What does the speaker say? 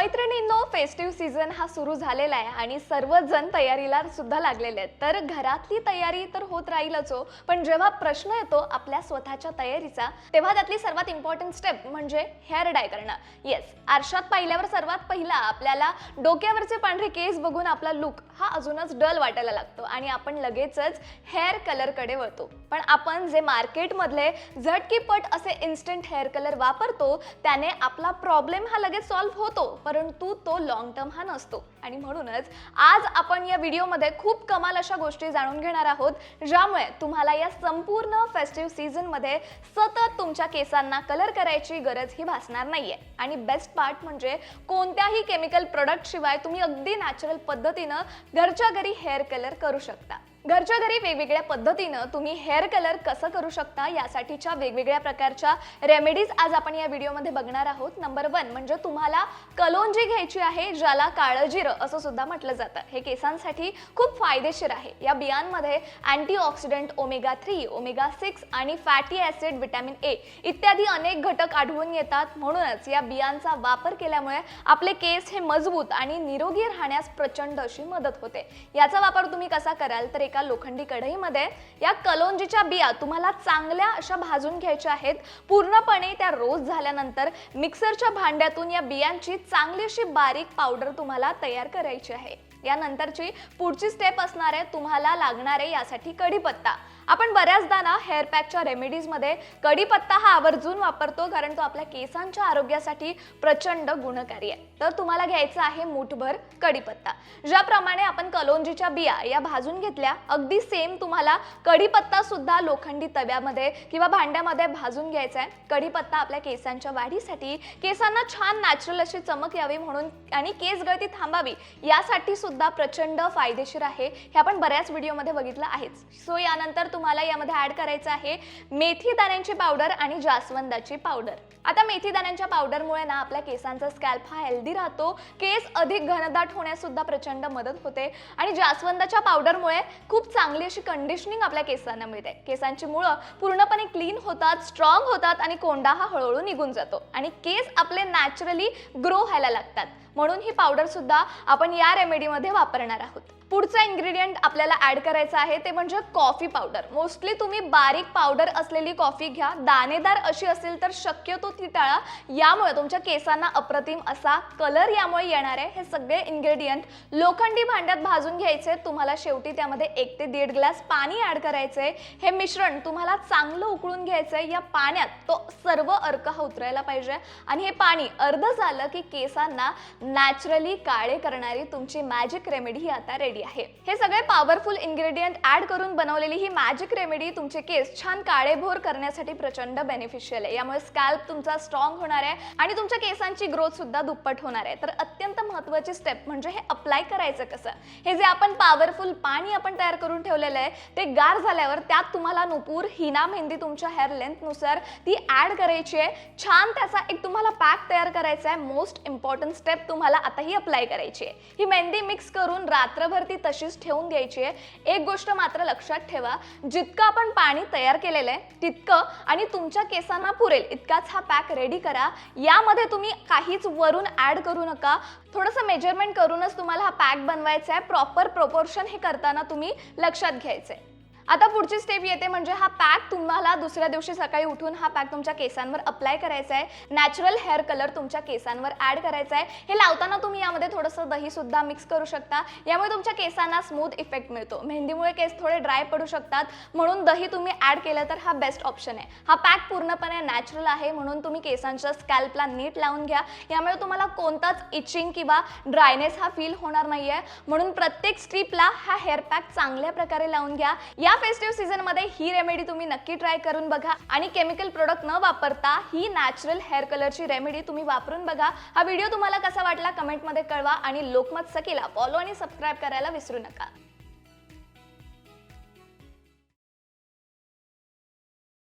मैत्रिणींनो festive season हा सुरू झालेला आहे आणि सर्वजण तयारीला सुद्धा लागलेले आहेत. तर घरातली तयारी तर होत राहीलच हो पण जेव्हा प्रश्न येतो आपल्या स्वतःच्या तयारीचा तेव्हा त्यातली सर्वात इम्पॉर्टंट स्टेप म्हणजे हेअर डाय करणं. येस आरशात पाहिल्यावर सर्वात पहिला आपल्याला डोक्यावरचे पांढरे केस बघून आपला लुक हा अजूनच डल वाटायला लागतो आणि आपण लगेचच हेअर कलरकडे वळतो. पण आपण जे मार्केटमधले झटकीपट असे इन्स्टंट हेअर कलर वापरतो त्याने आपला प्रॉब्लेम हा लगेच सॉल्व्ह होतो. परंतु तो लॉंग टर्म हा नसतो. आणि म्हणूनच आज आपण या व्हिडिओमध्ये खूप कमाल अशा गोष्टी जाणून घेणार आहोत ज्यामुळे तुम्हाला या संपूर्ण फेस्टिव्ह सीझनमध्ये सतत तुमच्या केसांना कलर करायची गरज ही भासणार नाहीये. आणि बेस्ट पार्ट म्हणजे कोणत्याही केमिकल प्रोडक्ट शिवाय तुम्ही अगदी नॅचरल पद्धतीनं घरच्या घरी हेअर कलर करू शकता. घरच्या घरी वेगवेगळ्या पद्धतीनं तुम्ही हेअर कलर कसं करू शकता यासाठीच्या वेगवेगळ्या प्रकारच्या रेमेडीज आज आपण या व्हिडिओमध्ये बघणार आहोत. नंबर वन म्हणजे तुम्हाला कलोंजी घ्यायची आहे ज्याला काळं असं सुद्धा म्हटलं जातं. हे केसांसाठी खूप फायदेशीर आहे. या बियांमध्ये antioxidant omega three omega six आणि फॅटी ॲसिड विटॅमिन ए इत्यादी अनेक घटक आढळून येतात. म्हणूनच या बियांचा वापर केल्यामुळे आपले केस हे मजबूत आणि निरोगी राहण्यास प्रचंड अशी मदत होते. याचा वापर तुम्ही कसा कराल? तर एका लोखंडी कढईमध्ये. या कलोंजीच्या बिया तुम्हाला चांगल्या अशा भाजून घ्यायच्या आहेत. पूर्णपणे त्या रोज झाल्यानंतर मिक्सरच्या भांड्यातून या बियांची चांगली अशी बारीक पावडर तुम्हाला तयार करायची आहे. यानंतरची पुढची स्टेप असणार आहे तुम्हाला लागणारे यासाठी कढीपत्ता. आपण बऱ्याचदा ना हेअर पॅकच्या रेमेडीजमध्ये कढीपत्ता हा आवर्जून वापरतो कारण तो आपल्या केसांच्या आरोग्यासाठी प्रचंड गुणकारी आहे. तर तुम्हाला घ्यायचा आहे मूठभर कढीपत्ता. ज्याप्रमाणे आपण कलोंजीच्या बिया या भाजून घेतल्या अगदी सेम तुम्हाला कढीपत्ता सुद्धा लोखंडी तव्यामध्ये किंवा भांड्यामध्ये भाजून घ्यायचा आहे. कढीपत्ता आपल्या केसांच्या वाढीसाठी केसांना छान नॅचरल अशी चमक यावी म्हणून आणि केस गळती थांबावी यासाठी सुद्धा प्रचंड फायदेशीर आहे. हे आपण बऱ्याच व्हिडिओमध्ये बघितलं आहेच. सो यानंतर तुम्हाला यामध्ये ऍड करायचं आहे मेथी दाण्यांची पावडर आणि जास्वंदाची पावडर आता मेथी दाण्यांच्या पावडरमुळे ना आपल्या केसांचा स्कॅल्प हा हेल्दी राहतो. केस अधिक घनदाट होण्यास सुद्धा प्रचंड मदत होते. आणि जास्वंदाच्या पावडरमुळे खूप चांगली अशी कंडिशनिंग आपल्या केसांना मिळते. केसांची मुळं पूर्णपणे क्लीन होतात स्ट्रॉंग होतात आणि कोंडा हा हळूहळू निघून जातो. आणि केस आपले नॅचरली ग्रो व्हायला लागतात. म्हणून ही पावडर सुद्धा आपण या रेमेडीमध्ये वापरणार आहोत. पुढचा इन्ग्रेडियंट आपल्याला ॲड करायचा आहे ते म्हणजे कॉफी पावडर मोस्टली तुम्ही बारीक पावडर असलेली कॉफी घ्या. दाणेदार अशी असेल तर शक्यतो ती टाळा. यामुळे तुमच्या केसांना अप्रतिम असा कलर यामुळे येणार आहे. हे सगळे इन्ग्रेडियंट लोखंडी भांड्यात भाजून घ्यायचे. तुम्हाला शेवटी त्यामध्ये एक ते दीड ग्लास पाणी ॲड करायचे हे मिश्रण तुम्हाला चांगलं उकळून घ्यायचं आहे या पाण्यात तो सर्व अर्क हा उतरायला पाहिजे. आणि हे पाणी अर्ध झालं की केसांना नॅचरली काळे करणारी तुमची मॅजिक रेमेडी ही आता रेडी आहे. हे सगळे पॉवरफुल इन्ग्रेडियंट ऍड करून बनवलेली ही मॅजिक रेमेडी तुमचे केस छान काळेभोर करण्यासाठी प्रचंड बेनिफिशियल आहे. यामुळे स्कॅल्प तुमचा स्ट्रॉंग होणार आहे आणि तुमच्या केसांची ग्रोथ सुद्धा दुप्पट होणार आहे. तर अत्यंत महत्वाची स्टेप म्हणजे हे अप्लाय करायचं कसं? हे जे आपण पॉवरफुल पाणी आपण तयार करून ठेवलेलं आहे ते गार झाल्यावर त्यात तुम्हाला नुपूर हिना मेहंदी तुमच्या हेअर लेंथनुसार ती ऍड करायची आहे. छान त्याचा एक तुम्हाला पॅक तयार करायचा आहे. मोस्ट इम्पॉर्टंट स्टेप तुम्हाला आता ही अप्लाय करायची आहे. ही मेहंदी मिक्स करून रात्रभर ती तशीच ठेवून द्यायची आहे. एक गोष्ट मात्र लक्षात ठेवा जितकं आपण पाणी तयार केलेलं आहे तितकं आणि तुमच्या केसांना पुरेल इतकाच हा पॅक रेडी करा. यामध्ये तुम्ही काहीच वरून ऍड करू नका. थोडंसं मेजरमेंट करूनच तुम्हाला हा पॅक बनवायचा आहे. प्रॉपर प्रोपोर्शन हे करताना तुम्ही लक्षात घ्यायचं आहे आता पुढची स्टेप येते म्हणजे हा पॅक तुम्हाला दुसऱ्या दिवशी सकाळी उठून हा पॅक तुमच्या केसांवर अप्लाय करायचा आहे. नॅचरल हेअर कलर तुमच्या केसांवर ॲड करायचा आहे. हे लावताना तुम्ही यामध्ये थोडंसं दही सुद्धा मिक्स करू शकता. यामुळे तुमच्या केसांना स्मूथ इफेक्ट मिळतो. मेहंदीमुळे केस थोडे ड्राय पडू शकतात. म्हणून दही तुम्ही ॲड केलं तर हा बेस्ट ऑप्शन आहे. हा पॅक पूर्णपणे नॅचरल आहे. म्हणून तुम्ही केसांच्या स्कॅल्पला नीट लावून घ्या. यामुळे तुम्हाला कोणताच इचिंग किंवा ड्रायनेस हा फील होणार नाही आहे म्हणून प्रत्येक स्ट्रीपला हा हेअर पॅक चांगल्या प्रकारे लावून घ्या. या फेस्टिव्ह सीझनमध्ये ही रेमेडी तुम्ही नक्की ट्राय करून बघा. आणि केमिकल प्रोडक्ट न वापरता ही नॅचरल हेअर कलरची रेमेडी तुम्ही वापरून बघा. हा व्हिडिओ तुम्हाला कसा वाटला कमेंटमध्ये कळवा आणि लोकमत सखीला फॉलो आणि सबस्क्राईब करायला विसरू नका.